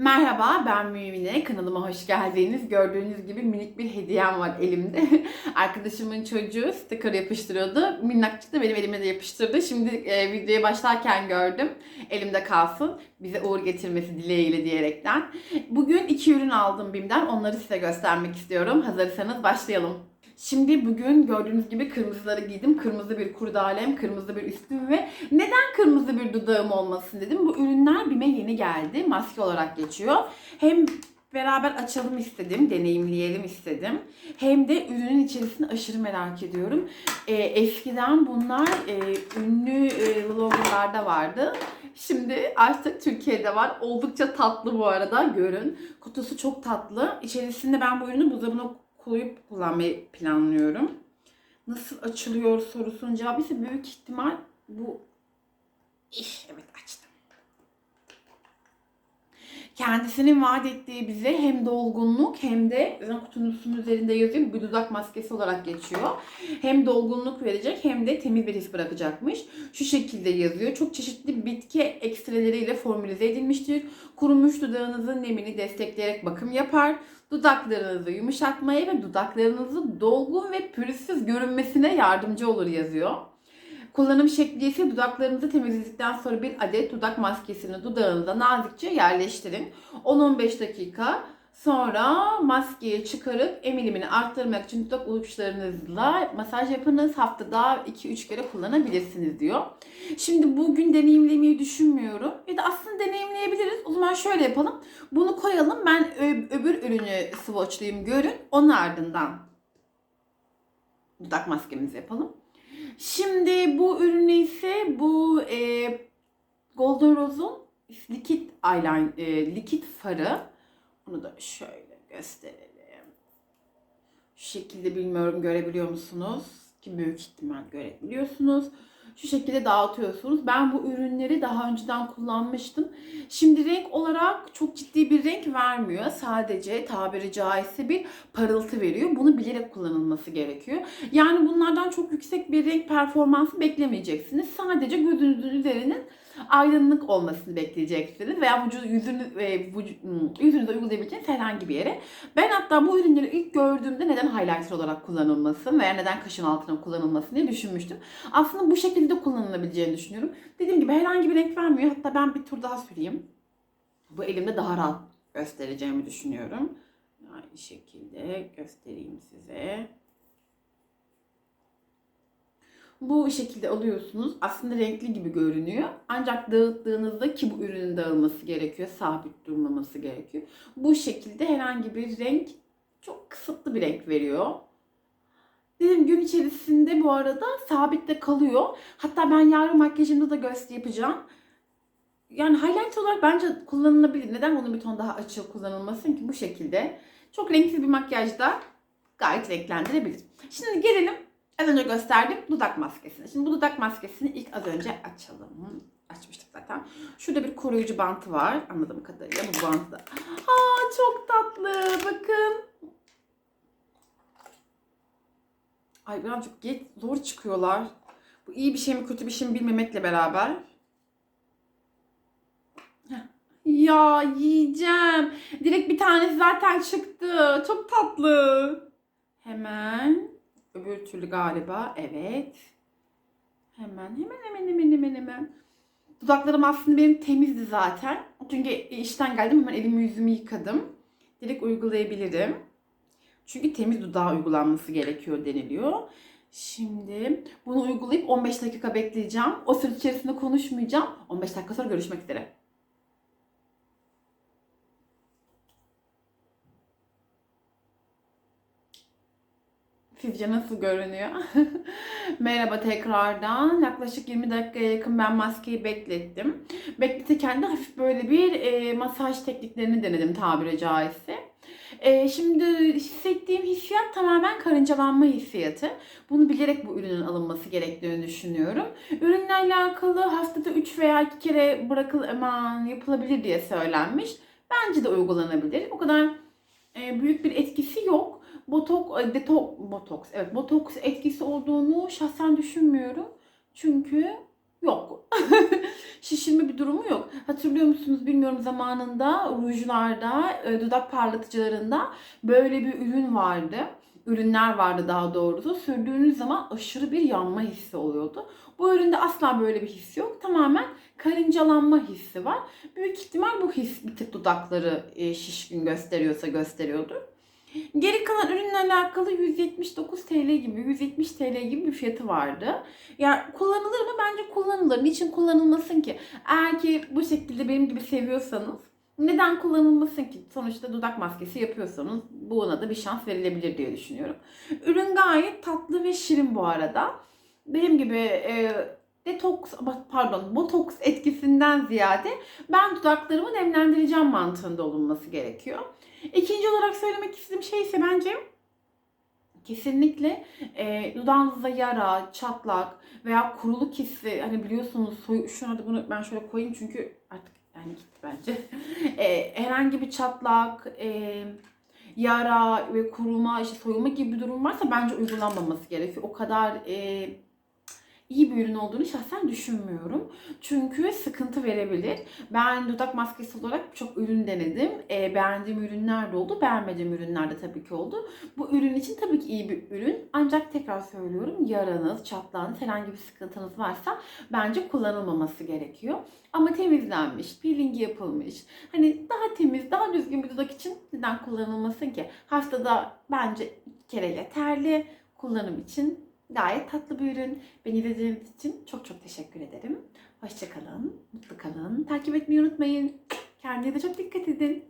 Merhaba ben Mümine. Kanalıma hoş geldiniz. Gördüğünüz gibi minik bir hediyem var elimde. Arkadaşımın çocuğu sticker yapıştırıyordu. Minnakçık da benim elime de yapıştırdı. Şimdi e, videoya başlarken gördüm. Elimde kalsın. Bize uğur getirmesi dileğiyle diyerekten. Bugün iki ürün aldım BİM'den. Onları size göstermek istiyorum. Hazırsanız başlayalım. Şimdi bugün gördüğünüz gibi kırmızıları giydim. Kırmızı bir kurdalem, kırmızı bir üstüm ve neden kırmızı bir dudağım olmasın dedim. Bu ürünler BİM'e yeni geldi. Maske olarak geçiyor. Hem beraber açalım istedim, deneyimleyelim istedim. Hem de ürünün içerisini aşırı merak ediyorum. Ee, eskiden bunlar e, ünlü e, vardı. Şimdi artık Türkiye'de var. Oldukça tatlı bu arada görün. Kutusu çok tatlı. İçerisinde ben bu ürünü buzdolabına koyup kullanmayı planlıyorum. Nasıl açılıyor sorusunun cevabı ise büyük ihtimal bu iş. Evet açtım. Kendisinin vaat ettiği bize hem dolgunluk hem de zaten kutunun üzerinde yazıyor dudak maskesi olarak geçiyor. Hem dolgunluk verecek hem de temiz bir his bırakacakmış. Şu şekilde yazıyor. Çok çeşitli bitki ekstreleriyle formülize edilmiştir. Kurumuş dudağınızın nemini destekleyerek bakım yapar. Dudaklarınızı yumuşatmaya ve dudaklarınızı dolgun ve pürüzsüz görünmesine yardımcı olur yazıyor. Kullanım şekli ise dudaklarınızı temizledikten sonra bir adet dudak maskesini dudağınıza nazikçe yerleştirin. 10-15 dakika sonra maskeyi çıkarıp emilimini arttırmak için dudak uçlarınızla masaj yapınız. Haftada 2-3 kere kullanabilirsiniz diyor. Şimdi bugün deneyimlemeyi düşünmüyorum. Ya da aslında deneyimleyebiliriz. O zaman şöyle yapalım. Bunu koyalım. Ben öbür ürünü swatchlayayım görün. Onun ardından dudak maskemizi yapalım. Şimdi bu ürünü ise bu e, Golden Rose'un likit eyeliner, e, likit farı. Onu da şöyle gösterelim. Şu şekilde bilmiyorum görebiliyor musunuz? Ki büyük ihtimal görebiliyorsunuz. Şu şekilde dağıtıyorsunuz. Ben bu ürünleri daha önceden kullanmıştım. Şimdi renk olarak çok ciddi bir renk vermiyor. Sadece tabiri caizse bir parıltı veriyor. Bunu bilerek kullanılması gerekiyor. Yani bunlardan çok yüksek bir renk performansı beklemeyeceksiniz. Sadece gözünüzün üzerinin aydınlık olmasını bekleyeceksiniz veya vücudu, yüzünü, e, vücu- hmm, yüzünüze uygulayabileceğiniz herhangi bir yere. Ben hatta bu ürünleri ilk gördüğümde neden highlighter olarak kullanılmasın veya neden kaşın altına kullanılmasın diye düşünmüştüm. Aslında bu şekilde kullanılabileceğini düşünüyorum. Dediğim gibi herhangi bir renk vermiyor. Hatta ben bir tur daha süreyim. Bu elimde daha rahat göstereceğimi düşünüyorum. Aynı şekilde göstereyim size. Bu şekilde alıyorsunuz. Aslında renkli gibi görünüyor. Ancak dağıttığınızda ki bu ürünün dağılması gerekiyor. Sabit durmaması gerekiyor. Bu şekilde herhangi bir renk çok kısıtlı bir renk veriyor. Dedim gün içerisinde bu arada sabitte kalıyor. Hatta ben yarın makyajımda da göster yapacağım. Yani highlight olarak bence kullanılabilir. Neden bunun bir ton daha açık kullanılmasın ki bu şekilde. Çok renksiz bir makyajda gayet renklendirebilir. Şimdi gelelim Az önce gösterdim dudak maskesini. Şimdi bu dudak maskesini ilk az önce açalım. Açmıştık zaten. Şurada bir koruyucu bantı var. Anladığım kadarıyla bu bantı. Aa çok tatlı. Bakın. Ay birazcık geç, zor çıkıyorlar. Bu iyi bir şey mi kötü bir şey mi bilmemekle beraber. Ya yiyeceğim. Direkt bir tanesi zaten çıktı. Çok tatlı. Hemen Öbür türlü galiba. Evet. Hemen hemen hemen hemen hemen hemen. Dudaklarım aslında benim temizdi zaten. Çünkü işten geldim hemen elimi yüzümü yıkadım. Direkt uygulayabilirim. Çünkü temiz dudağa uygulanması gerekiyor deniliyor. Şimdi bunu uygulayıp 15 dakika bekleyeceğim. O süre içerisinde konuşmayacağım. 15 dakika sonra görüşmek üzere. Sizce nasıl görünüyor? Merhaba tekrardan. Yaklaşık 20 dakikaya yakın ben maskeyi beklettim. Bekletirken de hafif böyle bir e, masaj tekniklerini denedim tabiri caizse. E, şimdi hissettiğim hissiyat tamamen karıncalanma hissiyatı. Bunu bilerek bu ürünün alınması gerektiğini düşünüyorum. Ürünle alakalı haftada 3 veya 2 kere bırakıl aman yapılabilir diye söylenmiş. Bence de uygulanabilir. O kadar e, büyük bir etkisi yok botok, detok, botoks, evet botoks etkisi olduğunu şahsen düşünmüyorum. Çünkü Yok. Şişirme bir durumu yok. Hatırlıyor musunuz bilmiyorum zamanında rujlarda, e, dudak parlatıcılarında böyle bir ürün vardı. Ürünler vardı daha doğrusu. Sürdüğünüz zaman aşırı bir yanma hissi oluyordu. Bu üründe asla böyle bir his yok. Tamamen karıncalanma hissi var. Büyük ihtimal bu his bir tık dudakları e, şişkin gösteriyorsa gösteriyordur. Geri kalan ürünle alakalı 179 TL gibi, 170 TL gibi bir fiyatı vardı. Yani kullanılır mı? Bence kullanılır. Niçin kullanılmasın ki? Eğer ki bu şekilde benim gibi seviyorsanız neden kullanılmasın ki? Sonuçta dudak maskesi yapıyorsanız buna da bir şans verilebilir diye düşünüyorum. Ürün gayet tatlı ve şirin bu arada. Benim gibi e, detoks, pardon botoks etkisinden ziyade ben dudaklarımı nemlendireceğim mantığında olunması gerekiyor. İkinci olarak söylemek istediğim şey ise bence kesinlikle e, dudağınızda yara, çatlak veya kuruluk hissi hani biliyorsunuz soy, şu anda bunu ben şöyle koyayım çünkü artık yani gitti bence. E, herhangi bir çatlak, e, yara ve kuruma, işte soyulma gibi bir durum varsa bence uygulanmaması gerekiyor. O kadar e, iyi bir ürün olduğunu şahsen düşünmüyorum. Çünkü sıkıntı verebilir. Ben dudak maskesi olarak çok ürün denedim. E, beğendiğim ürünler de oldu. Beğenmediğim ürünler de tabii ki oldu. Bu ürün için tabii ki iyi bir ürün. Ancak tekrar söylüyorum yaranız, çatlağınız, herhangi bir sıkıntınız varsa bence kullanılmaması gerekiyor. Ama temizlenmiş, peelingi yapılmış. Hani daha temiz, daha düzgün bir dudak için neden kullanılmasın ki? Haftada bence iki kere yeterli. Kullanım için gayet tatlı bir ürün. Beni izlediğiniz için çok çok teşekkür ederim. Hoşçakalın, mutlu kalın. Takip etmeyi unutmayın. Kendinize çok dikkat edin.